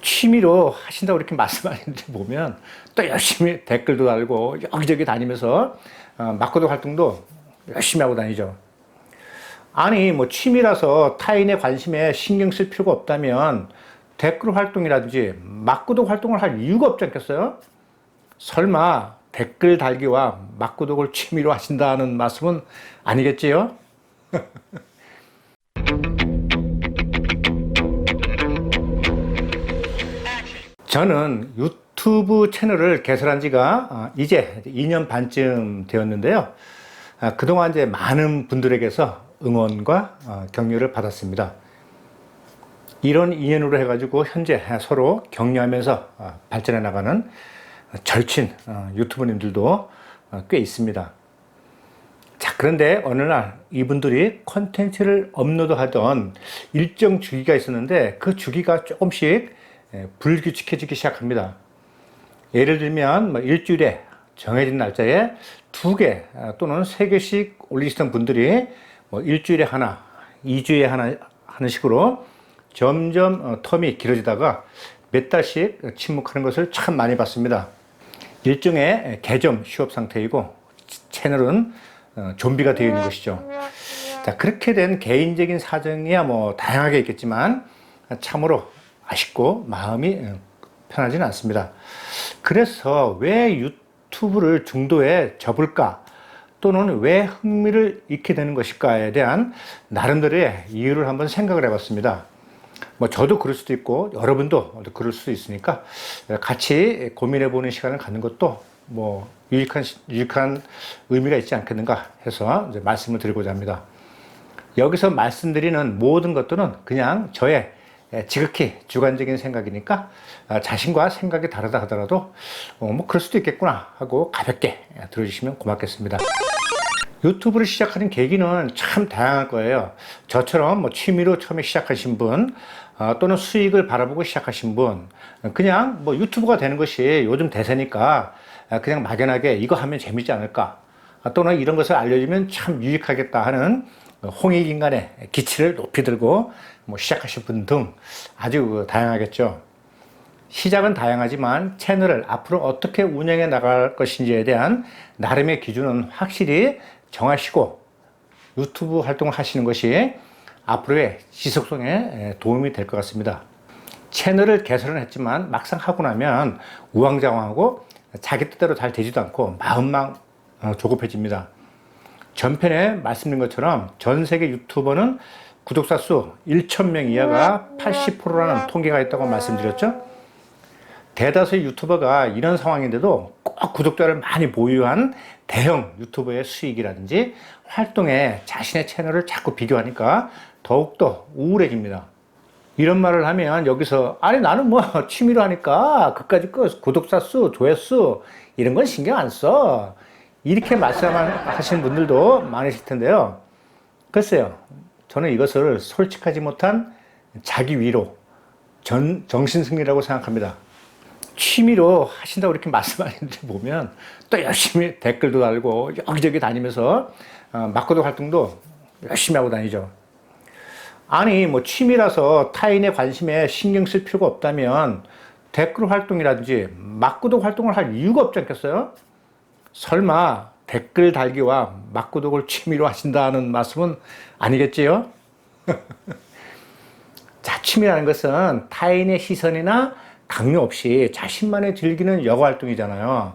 취미로 하신다고 이렇게 말씀하시는데 보면 또 열심히 댓글도 달고 여기저기 다니면서 어, 막고도 활동도 열심히 하고 다니죠. 아니 뭐 취미라서 타인의 관심에 신경 쓸 필요가 없다면 댓글 활동이라든지 막구독 활동을 할 이유가 없지 않겠어요? 설마 댓글 달기와 막구독을 취미로 하신다는 말씀은 아니겠지요? 저는 유튜브 채널을 개설한 지가 아, 이제 2년 반쯤 되었는데요. 아, 그동안 이제 많은 분들에게서 응원과 어, 격려를 받았습니다. 이런 인연으로 해가지고 현재 서로 격려하면서 어, 발전해 나가는 절친 어, 유튜버님들도 꽤 있습니다. 자, 그런데 어느 날 이분들이 콘텐츠를 업로드 하던 일정 주기가 있었는데 그 주기가 조금씩 예, 불규칙해지기 시작합니다. 예를 들면 뭐 일주일에 정해진 날짜에 두 개 또는 세 개씩 올리시던 분들이 뭐 일주일에 하나, 이주에 하나 하는 식으로 점점 어, 텀이 길어지다가 몇 달씩 침묵하는 것을 참 많이 봤습니다. 일종의 개점 휴업 상태이고 채널은 어, 좀비가 되어 있는 것이죠. 자, 그렇게 된 개인적인 사정이야 뭐 다양하게 있겠지만 참으로 아쉽고 마음이 어, 편하지는 않습니다. 그래서 왜 유튜브를 중도에 접을까? 또는 왜 흥미를 잃게 되는 것일까에 대한 나름대로의 이유를 한번 생각을 해봤습니다. 뭐 저도 그럴 수도 있고 여러분도 그럴 수도 있으니까 같이 고민해 보는 시간을 갖는 것도 뭐 유익한 유익한 의미가 있지 않겠는가 해서 말씀을 드리고자 합니다. 여기서 말씀드리는 모든 것들은 그냥 저의 지극히 주관적인 생각이니까 아, 자신과 생각이 다르다 하더라도 어, 뭐 그럴 수도 있겠구나 하고 가볍게 들어주시면 고맙겠습니다. 유튜브를 시작하는 계기는 참 다양할 거예요. 저처럼 뭐 취미로 처음에 시작하신 분, 어, 또는 수익을 바라보고 시작하신 분, 그냥 뭐 유튜브가 되는 것이 요즘 대세니까 그냥 막연하게 이거 하면 재밌지 않을까, 아, 또는 이런 것을 알려주면 참 유익하겠다 하는 홍익인간의 기치를 높이 들고 뭐 시작하실 분 등 아주 다양하겠죠. 시작은 다양하지만 채널을 앞으로 어떻게 운영해 나갈 것인지에 대한 나름의 기준은 확실히 정하시고 유튜브 활동을 하시는 것이 앞으로의 지속성에 도움이 될 것 같습니다. 채널을 개설은 했지만 막상 하고 나면 우왕좌왕하고 자기 뜻대로 잘 되지도 않고 마음만 어, 조급해집니다. 전편에 말씀드린 것처럼 전 세계 유튜버는 구독자 수 1,000명 이하가 80%라는 통계가 있다고 말씀드렸죠. 대다수의 유튜버가 이런 상황인데도 꼭 구독자를 많이 보유한 대형 유튜버의 수익이라든지 활동에 자신의 채널을 자꾸 비교하니까 더욱더 우울해집니다. 이런 말을 하면 여기서 아니 나는 뭐 취미로 하니까 그까지 그 구독자 수, 조회수 이런 건 신경 안 써. 이렇게 말씀하시는 분들도 많으실 텐데요. 글쎄요. 저는 이것을 솔직하지 못한 자기 위로, 전, 정신승리라고 생각합니다. 취미로 하신다고 이렇게 말씀하시는데 보면 또 열심히 댓글도 달고 여기저기 다니면서 어, 막고도 활동도 열심히 하고 다니죠. 아니, 뭐 취미라서 타인의 관심에 신경 쓸 필요가 없다면 댓글 활동이라든지 막고도 활동을 할 이유가 없지 않겠어요? 설마 댓글 달기와 막구독을 취미로 하신다는 말씀은 아니겠지요? 자, 취미라는 것은 타인의 시선이나 강요 없이 자신만의 즐기는 여가 활동이잖아요.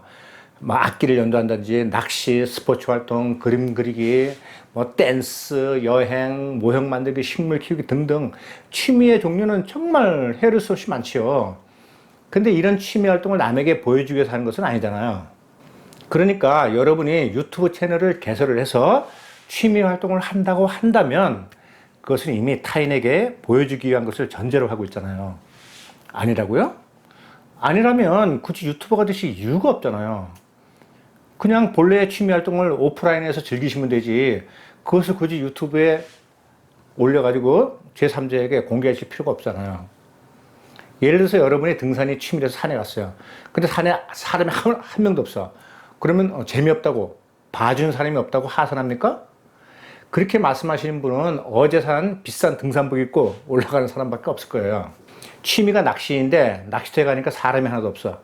뭐 악기를 연주한다든지 낚시, 스포츠 활동, 그림 그리기, 뭐 댄스, 여행, 모형 만들기, 식물 키우기 등등 취미의 종류는 정말 헤아릴 수 없이 많지요. 근데 이런 취미 활동을 남에게 보여주기 위해서 하는 것은 아니잖아요. 그러니까 여러분이 유튜브 채널을 개설을 해서 취미 활동을 한다고 한다면 그것은 이미 타인에게 보여주기 위한 것을 전제로 하고 있잖아요. 아니라고요? 아니라면 굳이 유튜버가 되실 이유가 없잖아요. 그냥 본래의 취미 활동을 오프라인에서 즐기시면 되지. 그것을 굳이 유튜브에 올려가지고 제3자에게 공개하실 필요가 없잖아요. 예를 들어서 여러분이 등산이 취미라서 산에 갔어요. 근데 산에 사람이 한, 한 명도 없어. 그러면 어, 재미없다고 봐주는 사람이 없다고 하산합니까? 그렇게 말씀하시는 분은 어제 산 비싼 등산복 입고 올라가는 사람밖에 없을 거예요. 취미가 낚시인데 낚시터에 가니까 사람이 하나도 없어.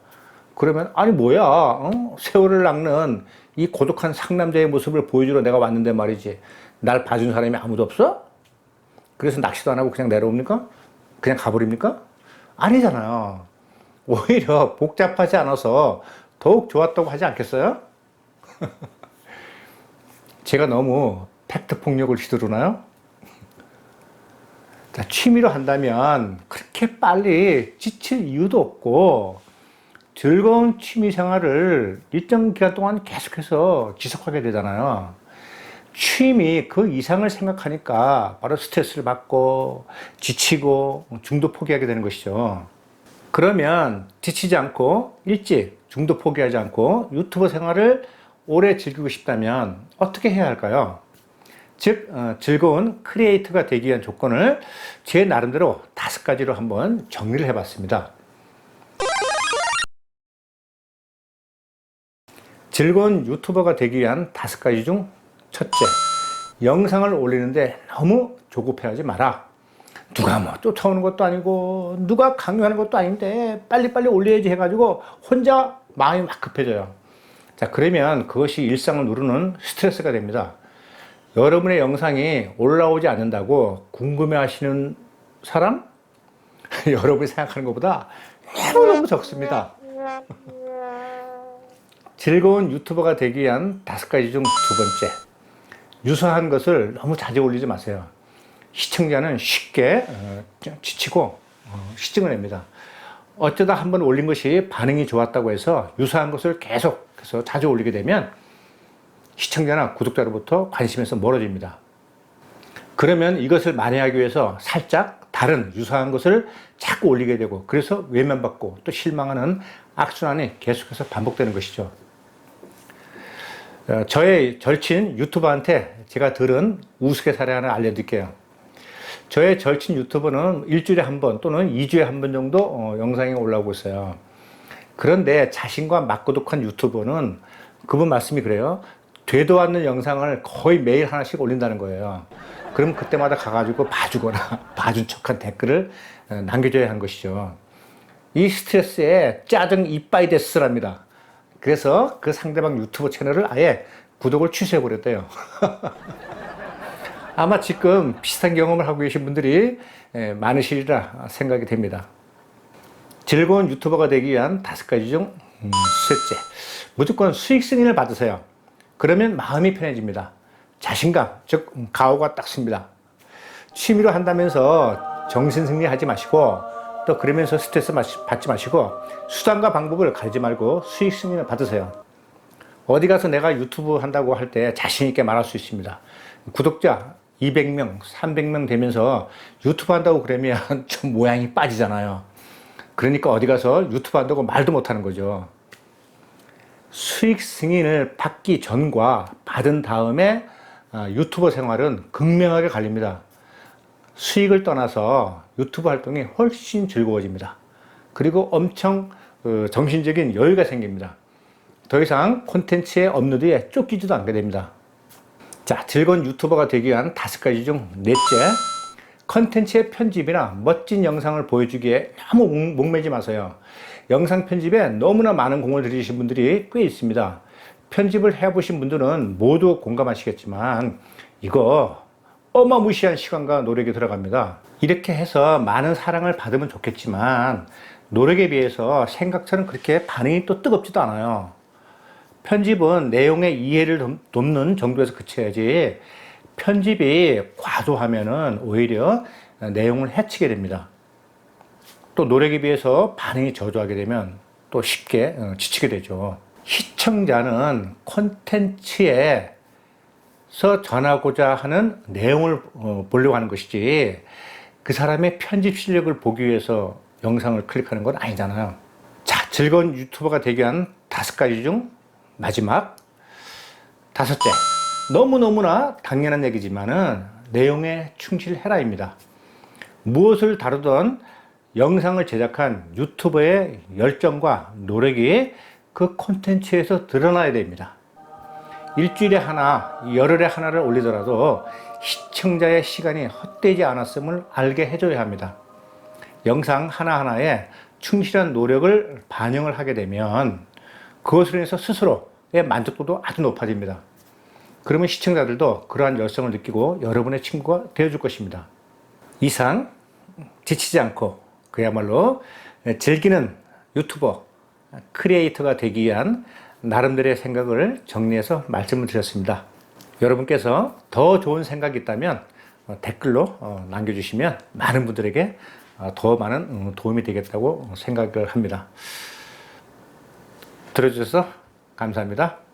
그러면 아니 뭐야 어? 세월을 낚는 이 고독한 상남자의 모습을 보여주러 내가 왔는데 말이지 날 봐준 사람이 아무도 없어? 그래서 낚시도 안 하고 그냥 내려옵니까? 그냥 가버립니까? 아니잖아요. 오히려 복잡하지 않아서 더욱 좋았다고 하지 않겠어요? 제가 너무 팩트 폭력을 휘두르나요? 자, 취미로 한다면 그렇게 빨리 지칠 이유도 없고 즐거운 취미 생활을 일정 기간 동안 계속해서 지속하게 되잖아요. 취미 그 이상을 생각하니까 바로 스트레스를 받고 지치고 중도 포기하게 되는 것이죠. 그러면 지치지 않고 일찍 중도 포기하지 않고 유튜버 생활을 오래 즐기고 싶다면 어떻게 해야 할까요? 즉 어, 즐거운 크리에이터가 되기 위한 조건을 제 나름대로 다섯 가지로 한번 정리를 해봤습니다. 즐거운 유튜버가 되기 위한 다섯 가지 중 첫째, 영상을 올리는데 너무 조급해하지 마라. 누가 뭐 쫓아오는 것도 아니고 누가 강요하는 것도 아닌데 빨리빨리 올려야지 해가지고 혼자 마음이 막 급해져요. 자 그러면 그것이 일상을 누르는 스트레스가 됩니다. 여러분의 영상이 올라오지 않는다고 궁금해 하시는 사람? 여러분이 생각하는 것보다 너무너무 적습니다. 즐거운 유튜버가 되기 위한 다섯 가지 중 두 번째. 유사한 것을 너무 자주 올리지 마세요. 시청자는 쉽게 어, 지치고 어, 시증을 냅니다. 어쩌다 한번 올린 것이 반응이 좋았다고 해서 유사한 것을 계속 해서 자주 올리게 되면 시청자나 구독자로부터 관심에서 멀어집니다. 그러면 이것을 만회하기 위해서 살짝 다른 유사한 것을 자꾸 올리게 되고 그래서 외면받고 또 실망하는 악순환이 계속해서 반복되는 것이죠. 어, 저의 절친 유튜버한테 제가 들은 우스갯 사례 하나 알려드릴게요. 저의 절친 유튜버는 일주일에 한 번 또는 2주에 한 번 정도 어, 영상이 올라오고 있어요. 그런데 자신과 맞고독한 유튜버는 그분 말씀이 그래요. 되도 않는 영상을 거의 매일 하나씩 올린다는 거예요. 그럼 그때마다 가가지고 봐주거나 봐준 척한 댓글을 어, 남겨줘야 하는 것이죠. 이 스트레스에 짜증 이빠이 데스랍니다. 그래서 그 상대방 유튜브 채널을 아예 구독을 취소해 버렸대요. 아마 지금 비슷한 경험을 하고 계신 분들이 예, 많으시리라 생각이 됩니다. 즐거운 유튜버가 되기 위한 다섯 가지 중 음, 셋째, 무조건 수익 승인을 받으세요. 그러면 마음이 편해집니다. 자신감, 즉 가오가 딱 씁니다. 취미로 한다면서 정신 승리하지 마시고 또 그러면서 스트레스 받지 마시고 수단과 방법을 가리지 말고 수익 승인을 받으세요. 어디 가서 내가 유튜브 한다고 할 때 자신 있게 말할 수 있습니다. 구독자 200명, 300명 되면서 유튜브 한다고 그러면 좀 모양이 빠지잖아요. 그러니까 어디 가서 유튜브 한다고 말도 못 하는 거죠. 수익 승인을 받기 전과 받은 다음에 아, 유튜버 생활은 극명하게 갈립니다. 수익을 떠나서 유튜브 활동이 훨씬 즐거워집니다. 그리고 엄청 어, 정신적인 여유가 생깁니다. 더 이상 콘텐츠의 업로드에 쫓기지도 않게 됩니다. 자, 즐거운 유튜버가 되기 위한 다섯 가지 중 넷째, 컨텐츠의 편집이나 멋진 영상을 보여주기에 너무 목매지 마세요. 영상 편집에 너무나 많은 공을 들이신 분들이 꽤 있습니다. 편집을 해보신 분들은 모두 공감하시겠지만 이거 어마무시한 시간과 노력이 들어갑니다. 이렇게 해서 많은 사랑을 받으면 좋겠지만 노력에 비해서 생각처럼 그렇게 반응이 또 뜨겁지도 않아요. 편집은 내용의 이해를 돕는 정도에서 그쳐야지 편집이 과도하면은 오히려 내용을 해치게 됩니다. 또 노력에 비해서 반응이 저조하게 되면 또 쉽게 어, 지치게 되죠. 시청자는 콘텐츠에서 전하고자 하는 내용을 어, 보려고 하는 것이지 그 사람의 편집 실력을 보기 위해서 영상을 클릭하는 건 아니잖아요. 자, 즐거운 유튜버가 되기 위한 다섯 가지 중 마지막 다섯째. 너무너무나 당연한 얘기지만은 내용에 충실해라입니다. 무엇을 다루던 영상을 제작한 유튜버의 열정과 노력이 그 콘텐츠에서 드러나야 됩니다. 일주일에 하나, 열흘에 하나를 올리더라도 시청자의 시간이 헛되지 않았음을 알게 해줘야 합니다. 영상 하나하나에 충실한 노력을 반영을 하게 되면 그것으로 인해서 스스로의 만족도도 아주 높아집니다. 그러면 시청자들도 그러한 열성을 느끼고 여러분의 친구가 되어줄 것입니다. 이상 지치지 않고 그야말로 즐기는 유튜버 크리에이터가 되기 위한 나름대로의 생각을 정리해서 말씀을 드렸습니다. 여러분께서 더 좋은 생각이 있다면 어, 댓글로 어, 남겨주시면 많은 분들에게 어, 더 많은 음, 도움이 되겠다고 생각을 합니다. 들어주셔서 감사합니다.